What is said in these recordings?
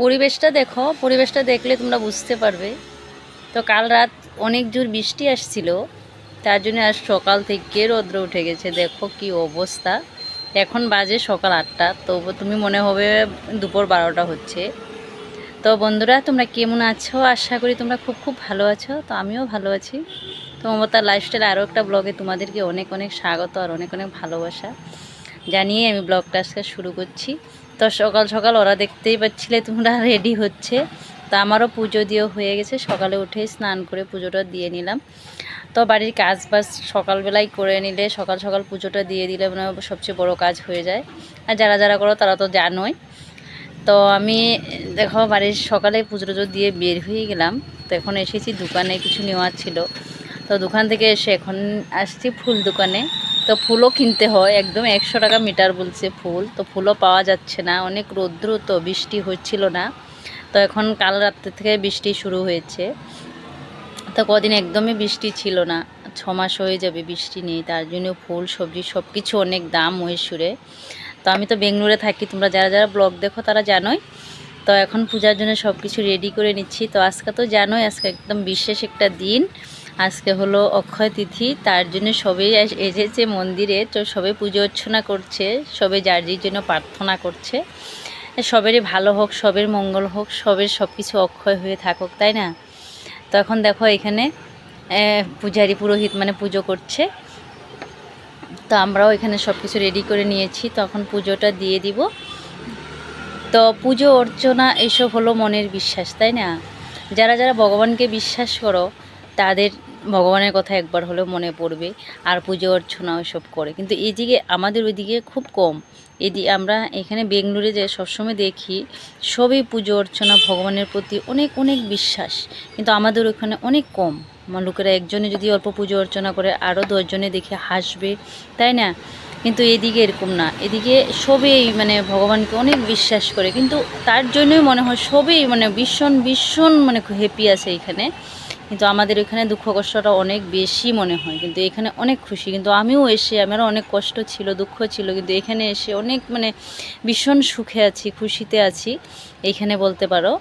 পরিবেশটা দেখো, পরিবেশটা দেখলে তোমরা বুঝতে পারবে। তো কাল রাত অনেক জোর বৃষ্টি আসছিল, তার জন্য আজ সকাল থেকে রৌদ্র উঠে গেছে। দেখো কি অবস্থা। এখন বাজে সকাল আটটা তো তুমি মনে হবে দুপুর বারোটা হচ্ছে। তো বন্ধুরা, তোমরা কেমন আছো? আশা করি তোমরা খুব খুব ভালো আছো। তো আমিও ভালো আছি। তো মমতার লাইফস্টাইল আরও একটা ব্লগে তোমাদেরকে অনেক অনেক স্বাগত আর অনেক অনেক ভালোবাসা। জানিয়ে আমি ব্লগটা আজকে শুরু করছি। তো সকাল সকাল ওরা দেখতেই পাচ্ছিলে তোমরা রেডি হচ্ছে। তো আমারও পুজো দিয়েও হয়ে গেছে। সকালে উঠে স্নান করে পুজোটা দিয়ে নিলাম। তো বাড়ির কাজ বাজ সকালবেলায় করে নিলে, সকাল সকাল পুজোটা দিয়ে দিলে মানে সবচেয়ে বড় কাজ হয়ে যায়। আর যারা যারা করো তারা তো জানোই। তো আমি দেখো বাড়ির সকালে পুজো টুজো দিয়ে বের হয়ে গেলাম। তো এখন এসেছি দোকানে, কিছু নেওয়ার ছিল। তো দোকান থেকে এসে এখন আসছি ফুল দোকানে। তো ফুলও কিনতে হয়, একদম একশো টাকা মিটার বলছে ফুল, তো ফুলও পাওয়া যাচ্ছে না, অনেক রৌদ্র তো, বৃষ্টি হচ্ছিল না, তো এখন কাল রাত্রে থেকে বৃষ্টি শুরু হয়েছে, তো কদিন একদমই বৃষ্টি ছিল না, ছ মাস হয়ে যাবে বৃষ্টি নেই, তার জন্য ফুল, সবজি সব কিছু অনেক দাম মহীশূরে তো আমি তো বেঙ্গলুরে থাকি, তোমরা যারা যারা ব্লগ দেখো তারা জানোই, তো এখন পূজার জন্য সব কিছু রেডি করে নিচ্ছি, তো আজকে তো জানোই, আজকে একদম বিশেষ একটা দিন আজকে হলো অক্ষয় তিথি, তার জন্য সবাই এসেছে মন্দিরে, তো সবাই পুজো অর্চনা করছে, সবে যার যার জন্য প্রার্থনা করছে। সবেরই ভালো হোক, সবের মঙ্গল হোক, সবের সব কিছু অক্ষয় হয়ে থাকুক, তাই না? তো এখন দেখো এখানে পূজারি পুরোহিত মানে পুজো করছে। তো আমরাও এখানে সব কিছু রেডি করে নিয়েছি তখন পুজোটা দিয়ে দিব। তো পুজো অর্চনা এসব হলো মনের বিশ্বাস, তাই না? যারা যারা ভগবানকে বিশ্বাস করো তাদের ভগবানের কথা একবার হলেও মনে পড়বে আর পুজো অর্চনা ওইসব করে। কিন্তু এদিকে আমাদের ওইদিকে খুব কম। এদি আমরা এখানে বেঙ্গলুরে যে সবসময় দেখি, সবই পুজো অর্চনা, ভগবানের প্রতি অনেক অনেক বিশ্বাস। কিন্তু আমাদের ওখানে অনেক কম। লোকেরা একজনে যদি অল্প পুজো অর্চনা করে আরও দশজনে দেখে হাসবে, তাই না? কিন্তু এদিকে এরকম না। এদিকে সবই মানে ভগবানকে অনেক বিশ্বাস করে। কিন্তু তার জন্যই মনে হয় সবই মানে ভীষণ ভীষণ মানে হ্যাপি আছে এখানে। কিন্তু আমাদের এখানে দুঃখ কষ্টটা অনেক বেশি মনে হয়। কিন্তু এখানে অনেক খুশি। কিন্তু আমিও এসে আমারও অনেক কষ্ট ছিল, দুঃখ ছিল, কিন্তু এখানে এসে অনেক মানে ভীষণ সুখে আছি, খুশিতে আছি। এইখানে বলতে পারো।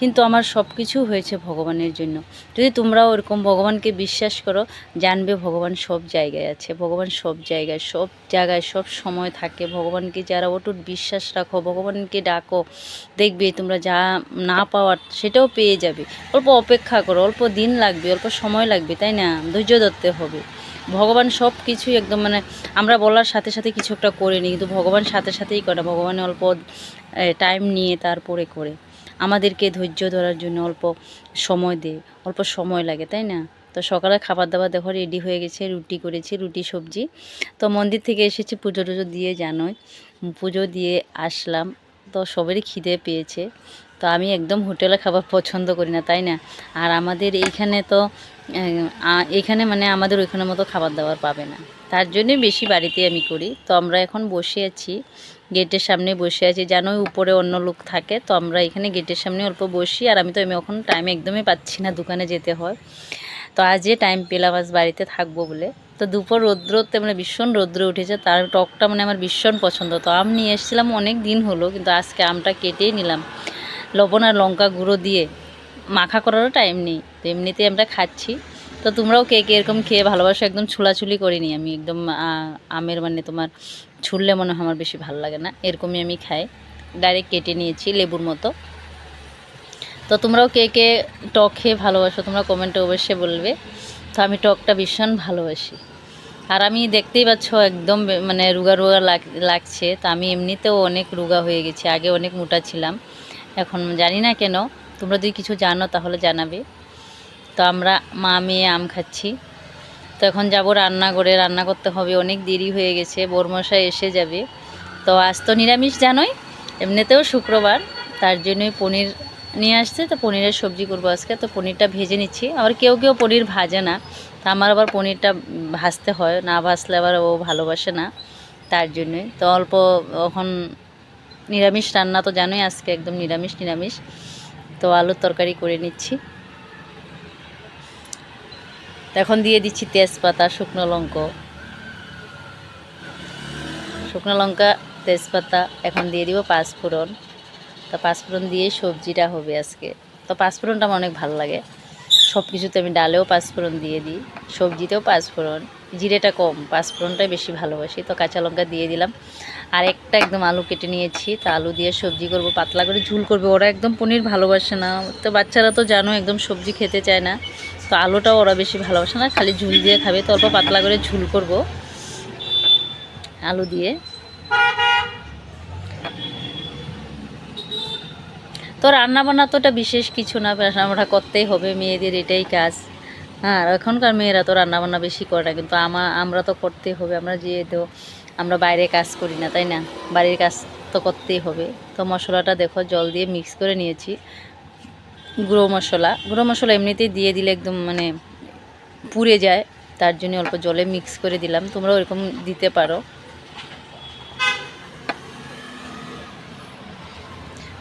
কিন্তু আমার সব কিছু হয়েছে ভগবানের জন্য। যদি তোমরাও ওরকম ভগবানকে বিশ্বাস করো, জানবে ভগবান সব জায়গায় আছে, ভগবান সব জায়গায় সব জায়গায় সব সময় থাকে। ভগবানকে যারা অটুট বিশ্বাস রাখো, ভগবানকে ডাকো, দেখবে তোমরা যা না পাওয়ার সেটাও পেয়ে যাবে। অল্প অপেক্ষা করো, অল্প দিন লাগবে, অল্প সময় লাগবে, তাই না? ধৈর্য ধরতে হবে। ভগবান সব কিছুই একদম মানে আমরা বলার সাথে সাথে কিছু একটা করে নিই, কিন্তু ভগবান সাথে সাথেই করে ভগবান অল্প টাইম নিয়ে তারপরে করে। আমাদেরকে ধৈর্য ধরার জন্য অল্প সময় দেয় অল্প সময় লাগে, তাই না? তো সকালে খাবার দাবার দেখো রেডি হয়ে গেছে, রুটি করেছি, রুটি, সবজি। তো মন্দির থেকে এসেছি, পুজো টুজো দিয়ে জানোই পুজো দিয়ে আসলাম। তো সবারই খিদে পেয়েছে। তো আমি একদম হোটেলে খাবার পছন্দ করি না, তাই না? আর আমাদের এইখানে তো এখানে মানে আমাদের ওইখানের মতো খাবার দাবার পাবে না। তার জন্যে বেশি বাড়িতে আমি করি। তো আমরা এখন বসে আছি, গেটের সামনে বসে আছি। জানোই উপরে অন্য লোক থাকে, তো আমরা এখানে গেটের সামনে অল্প বসি। আর আমি তো আমি এখন টাইম একদমই পাচ্ছি না দোকানে যেতে হয়। তো আজকে টাইম পেলাম, আজ বাড়িতে থাকব বলে। তো দুপুর রৌদ্রতে মানে ভীষণ রৌদ্র উঠেছে। তার টকটা মানে আমার ভীষণ পছন্দ। তো আম নিয়ে এসেছিলাম, অনেক দিন হলো, কিন্তু আজকে আমটা কেটেই নিলাম। লবণ আর লঙ্কা গুঁড়ো দিয়ে মাখা করারও টাইম নেই। তো এমনিতেই আমরা খাচ্ছি। তো তোমরাও কে কে এরকম খেয়ে ভালোবাসো একদম ছুলাছুলি করিনি আমি। একদম আমের মানে তোমার ছুললে মনে হয় আমার বেশি ভালো লাগে না। এরকমই আমি খাই। ডাইরেক্ট কেটে নিয়েছি লেবুর মতো। তো তোমরাও কে কে টক খেয়ে ভালোবাসো তোমরা কমেন্টে অবশ্যই বলবে। তো আমি টকটা ভীষণ ভালোবাসি। আর আমি দেখতেই পাচ্ছ একদম মানে রুগা রুগা লাগ- লাগছে। তো আমি এমনিতেও অনেক রুগা হয়ে গেছি। আগে অনেক মোটা ছিলাম। এখন জানি না কেন। তোমরা যদি কিছু জানো তাহলে জানাবে। তো আমরা মা মেয়ে আম খাচ্ছি। তো এখন যাব রান্না করে। রান্না করতে হবে। অনেক দেরি হয়ে গেছে। বরমশাই এসে যাবে। তো আজ তো নিরামিষ জানোই। এমনিতেও শুক্রবার। তার জন্যই পনির নিয়ে আসছে। তো পনিরের সবজি করব আজকে। তো পনিরটা ভেজে নিচ্ছি। আবার কেউ কেউ পনির ভাজে না। তা আমার আবার পনিরটা ভাজতে হয়। না ভাজলে আবার ও ভালোবাসে না। তার জন্যই। তো অল্প এখন নিরামিষ রান্না তো জানোই আজকে একদম নিরামিষ নিরামিষ। তো আলুর তরকারি করে নিচ্ছি। এখন দিয়ে দিচ্ছি তেজপাতা, শুকনো লঙ্কা। শুকনো লঙ্কা, তেজপাতা এখন দিয়ে দিব পাঁচফোড়ন। তো পাঁচফোড়ন দিয়েই সবজিটা হবে আজকে। তো পাঁচফোড়নটা আমার অনেক ভালো লাগে। সব কিছুতে আমি ডালেও পাঁচফোড়ন দিয়ে দিই, সবজিতেও পাঁচফোড়ন। জিরেটা কম, পাঁচফোড়নটাই বেশি ভালোবাসি। তো কাঁচা লঙ্কা দিয়ে দিলাম। আর একটা একদম আলু কেটে নিয়েছি, তো আলু দিয়ে সবজি করব, পাতলা করে ঝুল করবে। ওরা একদম পনির ভালোবাসে না। তো বাচ্চারা তো জানো, একদম সবজি খেতে চায় না। তো আলুটাও ওরা বেশি ভালোবাসে না, খালি ঝুল দিয়ে খাবে। তো অল্প পাতলা করে ঝুল করব আলু দিয়ে। তো রান্না বান্না তো ওটা বিশেষ কিছু না, রান্নাবান্না করতেই হবে, মেয়েদের এটাই কাজ। হ্যাঁ এখনকার মেয়েরা তো রান্নাবান্না বেশি করে না, কিন্তু আমা, আমরা তো করতেই হবে, আমরা যেহেতু আমরা বাইরে কাজ করি না, তাই না? বাড়ির কাজ তো করতেই হবে। তো মশলাটা দেখো, জল দিয়ে মিক্স করে নিয়েছি। গুঁড়ো মশলা। গুঁড়ো মশলা এমনিতেই দিয়ে দিলে একদম মানে পুড়ে যায়, তার জন্য অল্প জলে মিক্স করে দিলাম। তোমরা ওরকম দিতে পারো।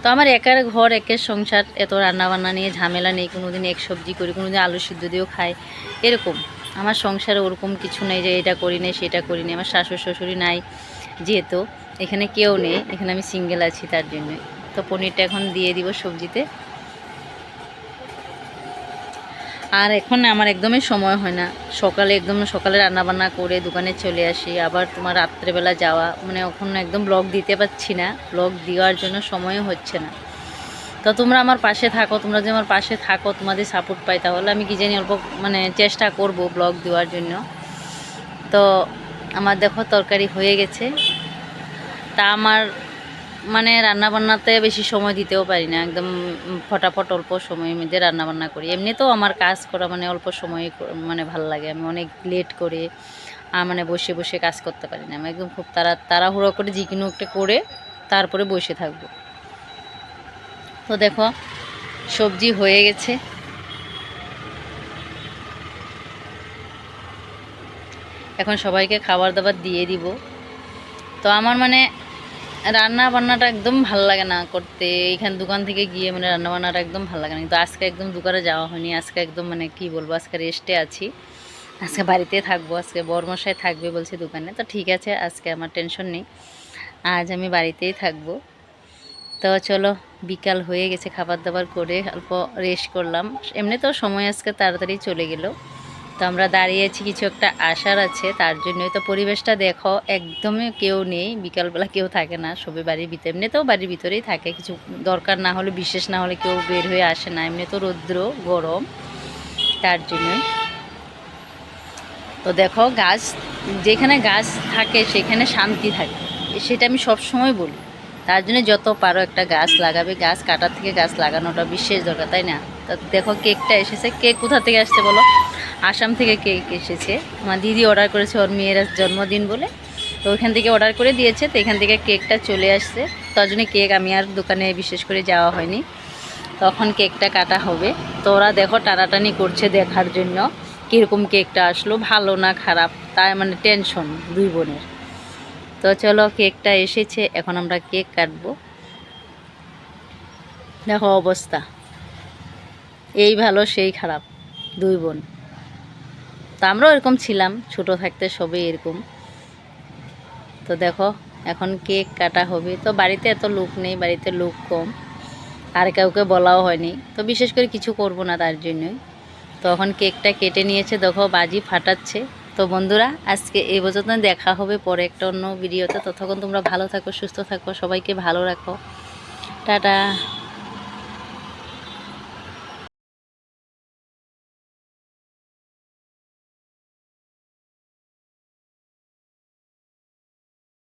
তো আমার একার ঘর, একের সংসার, এত রান্না বান্না নিয়ে ঝামেলা নেই, কোনোদিন এক সবজি করি, কোনোদিন আলু সিদ্ধ দিয়েও খাই। এরকম। আমার সংসারে ওরকম কিছু নেই যে এটা করি নেই, সেটা করি নেই। আমার শাশুড় শ্বশুরই নাই যেহেতু। এখানে কেউ নেই, এখানে আমি সিঙ্গেল আছি তার জন্যই তো পনিরটা এখন দিয়ে দিব সবজিতে। আর এখন আমার একদমই সময় হয় না। সকালে একদম সকালে রান্না বান্না করে দোকানে চলে আসি, আবার তোমার রাত্রেবেলা যাওয়া মানে এখন একদম ব্লগ দিতে পারছি না। ব্লগ দেওয়ার জন্য সময়ও হচ্ছে না। তো তোমরা আমার পাশে থাকো, তোমরা যদি আমার পাশে থাকো, তোমাদের সাপোর্ট পাই, তাহলে আমি কি জানি অল্প মানে চেষ্টা করব ব্লগ দেওয়ার জন্য। তো আমার দেখো তরকারি হয়ে গেছে। তা আমার মানে রান্না বান্নাতে বেশি সময় দিতেও পারি না। একদম ফটাফট অল্প সময়ের মধ্যে রান্না বান্না করি। এমনিতেও আমার কাজ করা মানে অল্প সময়ে মানে ভালো লাগে। আমি অনেক লেট করে মানে বসে বসে কাজ করতে পারি না। আমি একদম খুব তাড়া, তাড়াহুড়ো করে যে কোনো একটা করে তারপরে বসে থাকব। তো দেখো, সবজি হয়ে গেছে। এখন সবাইকে খাবার দাবার দিয়ে দিব। তো আমার মানে রান্না বান্নাটা একদম ভালো লাগে না করতে। এইখান দোকান থেকে গিয়ে মানে রান্না বান্নাটা একদম ভালো লাগে না। কিন্তু আজকে একদম দোকানে যাওয়া হয়নি। আজকে একদম মানে কি বলব, আজকে রেস্টে আছি। আজকে বাড়িতে থাকব, আজকে বরমশাই থাকবে বলছে দোকানে। তো ঠিক আছে, আজকে আমার টেনশন নেই। আজ আমি বাড়িতেই থাকব। তো চলো, বিকাল হয়ে গেছে, খাবার দাবার করে অল্প রেস্ট করলাম। এমনিতেও সময় আজকে তাড়াতাড়ি চলে গেল। তো আমরা দাঁড়িয়েছি, কিছু একটা আশার আছে, তার জন্যই তো পরিবেশটা দেখো, একদমই কেউ নেই, বিকালবেলা কেউ থাকে না, সবে বাড়ির ভিতরে, এমনিতেও বাড়ির ভিতরেই থাকে, কিছু দরকার না হলে, বিশেষ না হলে কেউ বের হয়ে আসে না, এমনি তো রৌদ্র, গরম, তার জন্যই। তো দেখো, গাছ, যেখানে গাছ থাকে, সেখানে শান্তি থাকে, সেটা আমি সব সময় বলি, তার জন্য যত পারো একটা গাছ লাগাবে, গাছ কাটার থেকে গাছ লাগানোটা বিশেষ দরকার, তাই না? তো দেখো, কেকটা এসেছে কেক কোথা থেকে আসছে বলো? আসাম থেকে কেক এসেছে। আমার দিদি অর্ডার করেছে, ওর মেয়ের জন্মদিন বলে। তো ওইখান থেকে অর্ডার করে দিয়েছে, তো এখান থেকে কেকটা চলে আসছে। তার জন্য কেক আমি আর দোকানে বিশেষ করে যাওয়া হয়নি। তখন কেকটা কাটা হবে। তো ওরা দেখো টানাটানি করছে দেখার জন্য, কীরকম কেকটা আসলো, ভালো না খারাপ তাই মানে টেনশন দুই বোনের। তো চলো কেকটা এসেছে, এখন আমরা কেক কাটবো। দেখো অবস্থা। এই ভালো, সেই খারাপ, দুই বোন। তো আমরাও এরকম ছিলাম, ছোট থাকতে সবই এরকম। তো দেখো, এখন কেক কাটা হবে। তো বাড়িতে এত লোক নেই, বাড়িতে লোক কম। আর কাউকে বলাও হয়নি। তো বিশেষ করে কিছু করব না তার জন্যই। তো এখন কেকটা কেটে নিয়েছে, দেখো বাজি ফাটাচ্ছে। তো বন্ধুরা, আজকে এই পর্যন্ত দেখা হবে পরে একটা অন্য ভিডিওতে। ততক্ষণ তোমরা ভালো থাকো, সুস্থ থাকো, সবাইকে ভালো রাখো। টাটা।